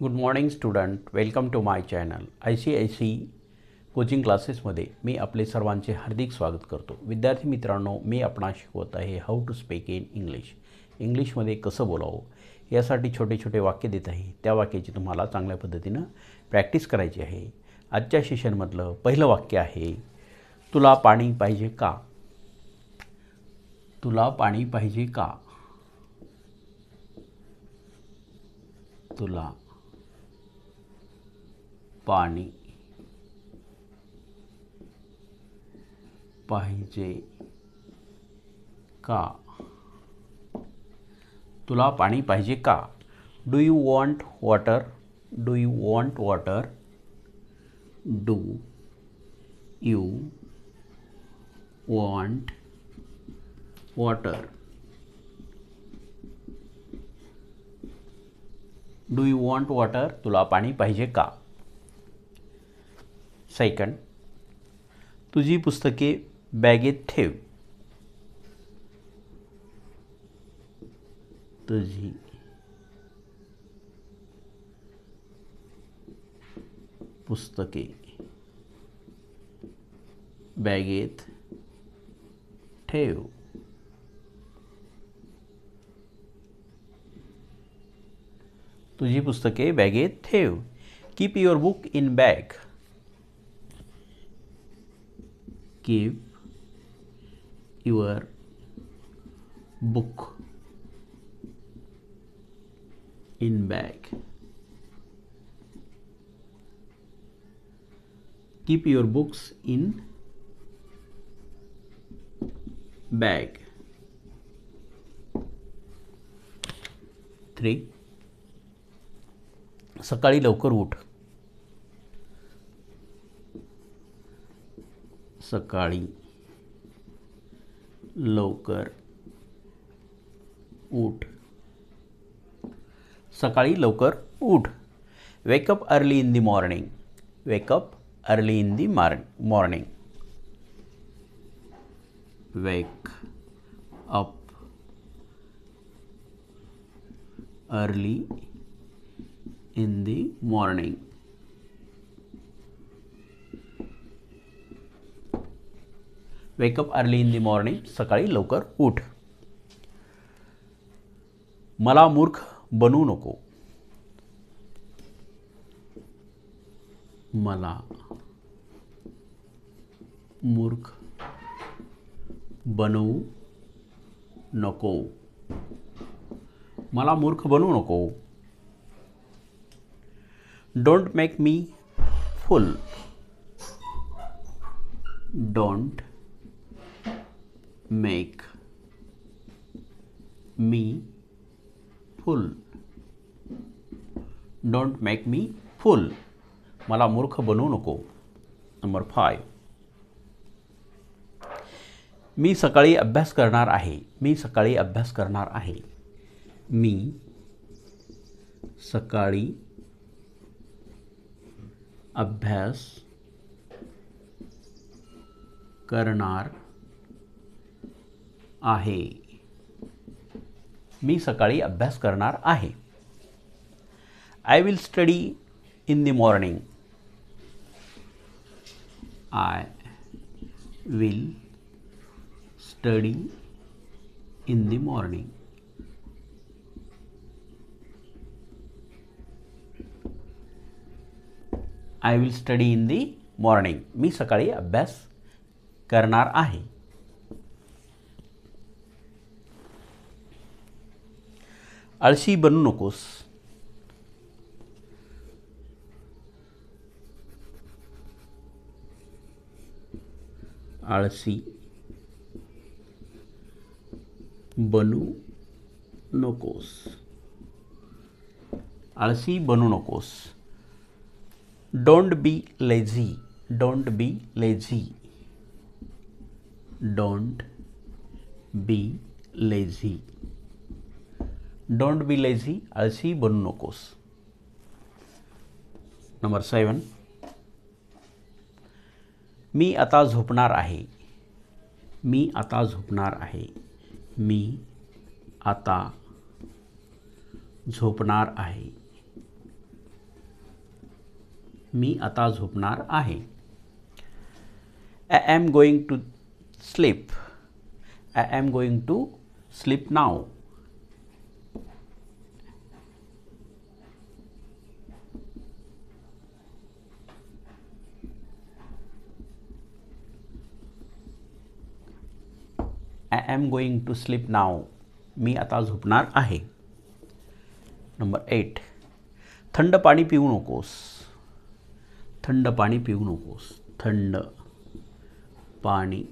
Good morning student welcome to my channel I C I C coaching क्लासेसमध्ये मी आपले सर्वांचे हार्दिक स्वागत करतो. विद्यार्थी मित्रांनो मी आपणा शिकवत आहे how to speak in English इंग्लिशमध्ये कसं बोलावं यासाठी छोटे छोटे वाक्य देत आहे. त्या वाक्याची तुम्हाला चांगल्या पद्धतीनं प्रॅक्टिस करायची आहे. आजच्या सेशनमधलं पहिलं वाक्य आहे तुला पाणी पाहिजे का? तुला पाणी पाहिजे का? तुला पाणी पाहिजे का? तुला पाणी पाहिजे का? Do you want water do you want water do you want water do you want water तुला पाणी पाहिजे का? सेकंड, तुझी पुस्तके बॅगेत ठेव. तुझी. पुस्तके बॅगेत ठेव. तुझी पुस्तके बॅगेत ठेव. Keep your book in bag keep your book in bag keep your books in bag three सकाळी लवकर उठ. सकाळी लवकर उठ. सकाळी लवकर उठ. Wake up early in the morning wake up early in the मार morning wake up early in the morning wake up early in the morning सकाळी लवकर उठ. मला मूर्ख बनवू नको. मला मूर्ख बनवू नको. मला मूर्ख बनवू नको. Don't make me fool don't make me full. Don't make me full. मला मूर्ख बनवू नको. नंबर फाय मी सकाळी अभ्यास करणार आहे. मी सकाळी अभ्यास करणार आहे. मी सकाळी अभ्यास करणार आहे. मी सकाळी अभ्यास करणार आहे. I will study in the morning I will study in the morning I will study in the morning मी सकाळी अभ्यास करणार आहे. आळशी बनू नकोस आळशी बनू नकोस आळशी बनू नकोस don't be lazy don't be lazy don't be lazy don't be lazy आळशी बनू नकोस नंबर सेवन मी आता झोपणार आहे मी आता झोपणार आहे मी आता झोपणार आहे मी आता झोपणार आहे I am going to sleep I am going to sleep now I am going to sleep now मी आता झोपणार आहे. नंबर एट थंड पाणी पिऊ नकोस. थंड पाणी पिऊ नकोस. थंड पाणी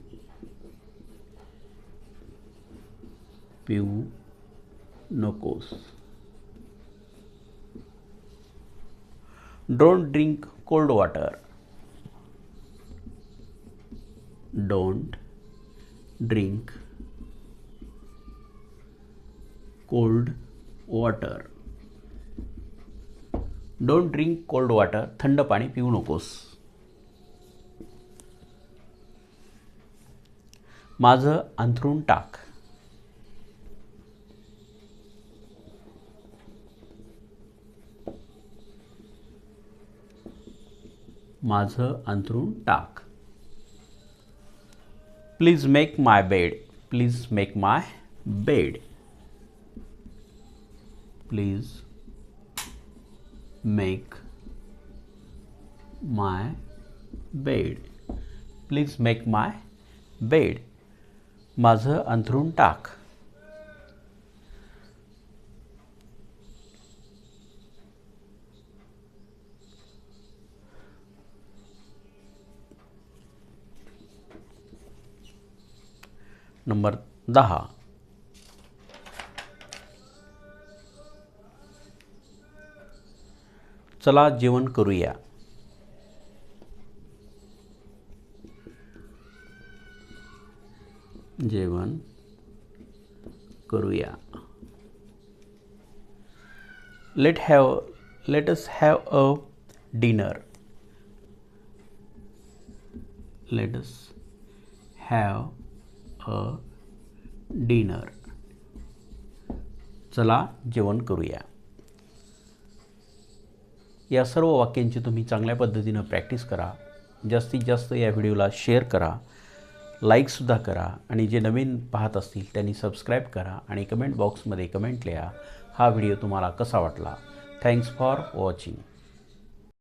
पिऊ नकोस. Don't drink cold water don't drink cold water. Don't drink cold water थंड पाणी पिऊ नकोस. माझं अंथरूण टाक. माझं अंथरूण टाक. Please make my bed please make my bed please make my bed please make my bed माझं अंथरूण टाक. नंबर दहा. चला जेवण करूया. जेवण करूया. Let have let us have a dinner let us have a dinner चला जेवण करूया. या सर्व वाक्यांची तुम्ही चांगल्या पद्धतीनं प्रॅक्टिस करा. जास्तीत जास्त या व्हिडिओला शेअर करा. लाईकसुद्धा करा आणि जे नवीन पाहत असतील त्यांनी सबस्क्राईब करा आणि कमेंट बॉक्समध्ये कमेंट लिहा. हा व्हिडिओ तुम्हाला कसा वाटला? Thanks for watching